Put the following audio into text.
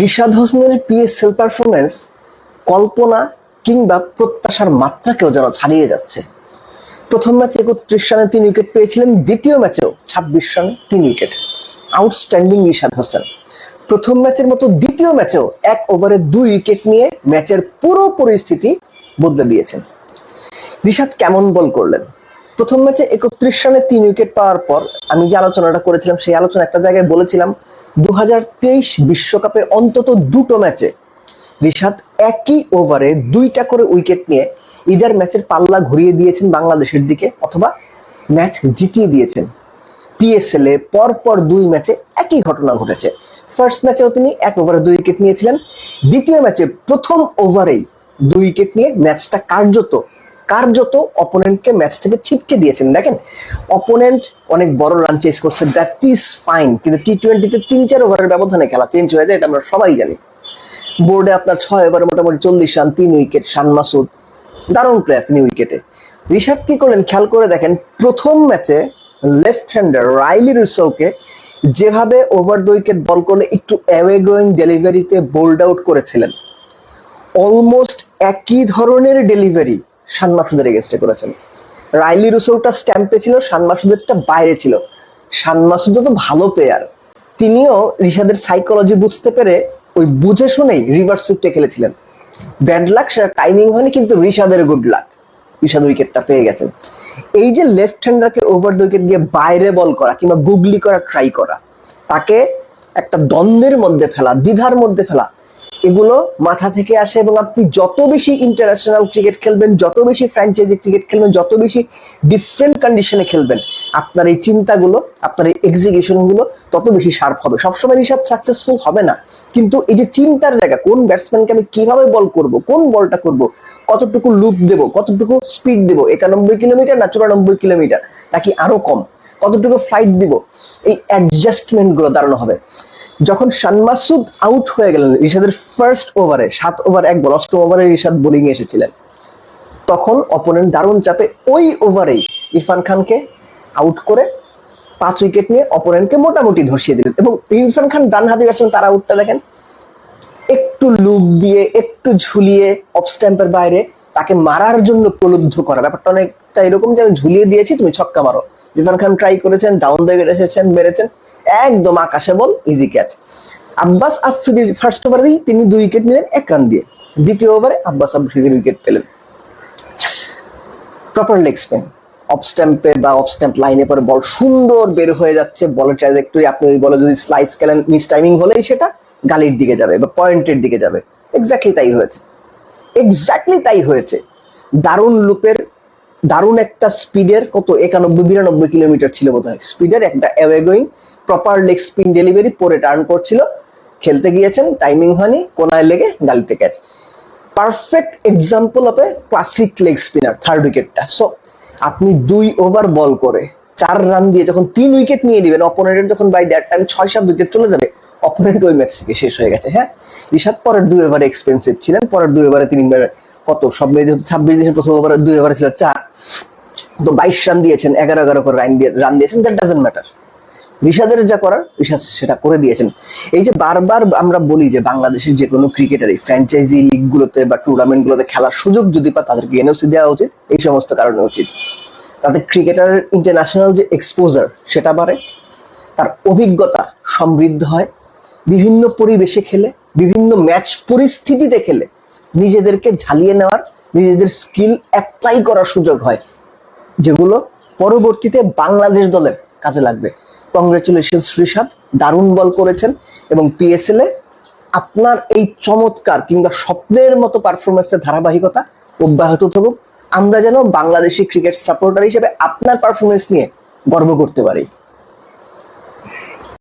রিশাদ হোসেনের PSL performance কল্পনা কিংবা প্রত্যাশার মাত্রাকেও যেন ছাড়িয়ে যাচ্ছে। প্রথম ম্যাচে একত্রিশ রানে তিন উইকেট পেয়েছিলেন, দ্বিতীয় ম্যাচেও ছাব্বিশ রানে তিন উইকেট। আউটস্ট্যান্ডিং রিশাদ হোসেন। প্রথম ম্যাচের মতো দ্বিতীয় ম্যাচেও এক ওভারে দুই উইকেট নিয়ে ম্যাচের পুরো পরিস্থিতি বদলে দিয়েছেন। রিশাদ কেমন বল করলেন? প্রথম ম্যাচে একত্রিশ রানে তিন উইকেট পাওয়ার পর আমি যে আলোচনাটা করেছিলাম, সেই আলোচনা একটা জায়গায় বলেছিলাম দু বিশ্বকাপে অন্তত দুটো ম্যাচে রিশাদ একই ওভারে দুইটা করে উইকেট নিয়ে ইদার ম্যাচের পাল্লা ঘুরিয়ে দিয়েছেন বাংলাদেশের দিকে অথবা ম্যাচ জিতিয়ে দিয়েছেন। পিএসএল এ পর পর দুই ম্যাচে একই ঘটনা ঘটেছে। ফার্স্ট ম্যাচেও তিনি এক ওভারে দুই উইকেট নিয়েছিলেন। দ্বিতীয় ম্যাচে প্রথম ওভারেই দুই উইকেট নিয়ে ম্যাচটা কার্যত কার্যত অপোনেন্টকে ম্যাচ থেকে ছিটকে দিয়েছেন, দেখেন অপোনেন্ট অনেক বড় রান চেস করছে দ্যাট ইজ ফাইন কিন্তু টি টোয়েন্টিতে তিন, চার ওভারের ব্যবধানে খেলা চেঞ্জ হয়ে যায়, এটা আমরা সবাই জানি। বোর্ডে আপনার ছয় ওভারে মোটামুটি চল্লিশ রান তিন উইকেট শান মাসুদ, দারুণ প্লেয়ার তিনি উইকেটে রিশাদ কি করলেন? খেয়াল করে দেখেন, প্রথম ম্যাচে লেফট হ্যান্ডার রাইলি রুসোকে যেভাবে ওভার দ্য উইকেট বল করলে একটু অ্যাওয়ে গোয়িং ডেলিভারিতে বোল্ড আউট করেছিলেন। অলমোস্ট একই ধরনের ডেলিভারি শান মাসুদের এগেস্টে করেছেন। রাইলি রুসোটা স্ট্যাম্পে ছিল শান মাসুদেরটা বাইরে ছিল। শান মাসুদও তো ভালো প্লেয়ার তিনিও রিশাদের সাইকোলজি বুঝতে পেরে ওই বুঝে শুনেই রিভার্স সুইপটে খেলেছিলেন। ব্যাড লাক, সেটা টাইমিং হয়নি, কিন্তু রিশাদের গুড লাক রিশাদ উইকেটটা পেয়ে গেছেন। এই যে লেফট হ্যান্ডারকে ওভার দ্য উইকেট গিয়ে বাইরে বল করা কিংবা গুগলি করা ট্রাই করা, তাকে একটা দ্বন্দ্বের মধ্যে ফেলা, দ্বিধার মধ্যে ফেলা এগুলো মাথা থেকে আসে এবং আপনি যত বেশি ইন্টারন্যাশনাল ক্রিকেট খেলবেন, যত বেশি ফ্র্যাঞ্চাইজি ক্রিকেট খেলবেন, যত বেশি ডিফারেন্ট কন্ডিশনে খেলবেন, আপনার এই চিন্তাগুলো, আপনার এই এক্সিকিউশনগুলো তত বেশি শার্প হবে। সবসময় রিসাদ সাকসেসফুল হবে না। কিন্তু এই যে চিন্তার জায়গা, কোন ব্যাটসম্যানকে আমি কীভাবে বল করব, কোন বলটা করব, কতটুকু লুপ দেব, কতটুকু স্পিড দেব, একানব্বই কিলোমিটার না চুরানব্বই কিলোমিটার, নাকি আরও কম? কতটুকু ফ্লাইট দিব, এই অ্যাডজাস্টমেন্টগুলো দাঁড়ানো হবে। যখন শানমাসুদ আউট হয়ে গেলেন রিশাদের ফার্স্ট ওভারে সাত ওভার এক বল অষ্টম ওভারে রিশাদ বোলিং এসেছিলেন। তখন অপোনেন্ট দারুণ চাপে ওই ওভারেই ইরফান খানকে আউট করে পাঁচ উইকেট নিয়ে অপোনেন্টকে মোটামুটি ধসিয়ে দিলেন। এবং ইরফান খান ডান হাতে ব্যাটসম্যান তার আউটটা দেখেন একটু লুক দিয়ে, একটু ঝুলিয়ে অফ স্ট্যাম্পের বাইরে তাকে মারার জন্য প্রলুব্ধ করা। ব্যাপারটা অনেকটা এরকম যে আমি ঝুলিয়ে দিয়েছি, তুমি ছক্কা মারো। ইরফান খান ট্রাই করেছেন ডাউন দ্য এসেছেন, মেরেছেন। একদম আকাশে বল ইজি ক্যাচ আব্বাস আফ্রিদির ফার্স্ট ওভারেই তিনি দুই উইকেট নিলেন, এক রান দিয়ে। দ্বিতীয় ওভারে আব্বাস আফ্রিদির উইকেট পেলেন। প্রপার লেগ স্পিন অফ স্ট্যাম্পে বা অফ স্ট্যাম্প লাইনে পরে বল সুন্দর বের হয়ে যাচ্ছে, বলের ট্রাজেক্টরি আপনি ওই বলে যদি স্লাইস খেলেন মিস টাইমিং হলেই সেটা গালির দিকে যাবে বা পয়েন্টের দিকে যাবে। এক্স্যাক্টলি তাই হয়েছে। এক্স্যাক্টলি তাই হয়েছে। দারুণ লুপের, দারুণ একটা স্পিডের কত? একানব্বই, বিরানব্বই কিলোমিটার ছিল বোধ হয় স্পিডের একটা away going proper leg spin delivery পরে টার্ন করছিল। খেলতে গিয়েছেন টাইমিং হয়নি, কোনায় লেগে গালিতে catch perfect example of a classic leg spinner third উইকেটটা so আপনি দুই ওভার বল করে চার রান দিয়ে যখন তিন উইকেট নিয়ে নেবেন অপোনেন্টের যখন বাই দেড় টাইম ছয়, সাত উইকেট চলে যাবে অপোনেন্ট ওই ম্যাচ থেকে শেষ হয়ে গেছে। হ্যাঁ? ঋষাদ পরের দুই ওভারে এক্সপেন্সিভ ছিলেন, পরের দুই ওভারে তিনি কত? সব মিলে যেহেতু ছাব্বিশ দিনের প্রথম ওভারে দুই ওভারে ছিল চার, তো বাইশ রান দিয়েছেন, এগারো এগারো করে রান দিয়ে রান দিয়েছেন দ্যাট ডাজেন্ট ম্যাটার ঋষাদের যা করার ঋষাদ সেটা করে দিয়েছেন। এই যে বারবার আমরা বলি যে বাংলাদেশের যে কোনো ক্রিকেটারই ফ্র্যাঞ্চাইজি লিগগুলোতে বা টুর্নামেন্টগুলোতে খেলার সুযোগ যদি পায়, তাদেরকে এনওসি দেওয়া উচিত, এই সমস্ত কারণে উচিত। তাদের ক্রিকেটারের ইন্টারন্যাশনাল যে এক্সপোজার সেটা বাড়ে, তার অভিজ্ঞতা সমৃদ্ধ হয়, বিভিন্ন পরিবেশে খেলে, বিভিন্ন ম্যাচ পরিস্থিতিতে খেলে, নিজেদেরকে ঝালিয়ে নেওয়ার, নিজেদের স্কিল অ্যাপ্লাই করার সুযোগ হয়, যেগুলো পরবর্তীতে বাংলাদেশ দলের কাজে লাগবে। কংগ্রেচুলেশন ঋষাদ দারুণ বল করেছেন এবং পিএসএল এ আপনার এই চমৎকার কিংবা স্বপ্নের মতো পারফরমেন্সের ধারাবাহিকতা অব্যাহত থাকুক। আমরা যেন বাংলাদেশি ক্রিকেট সাপোর্টার হিসেবে আপনার পারফরমেন্স নিয়ে গর্ব করতে পারি।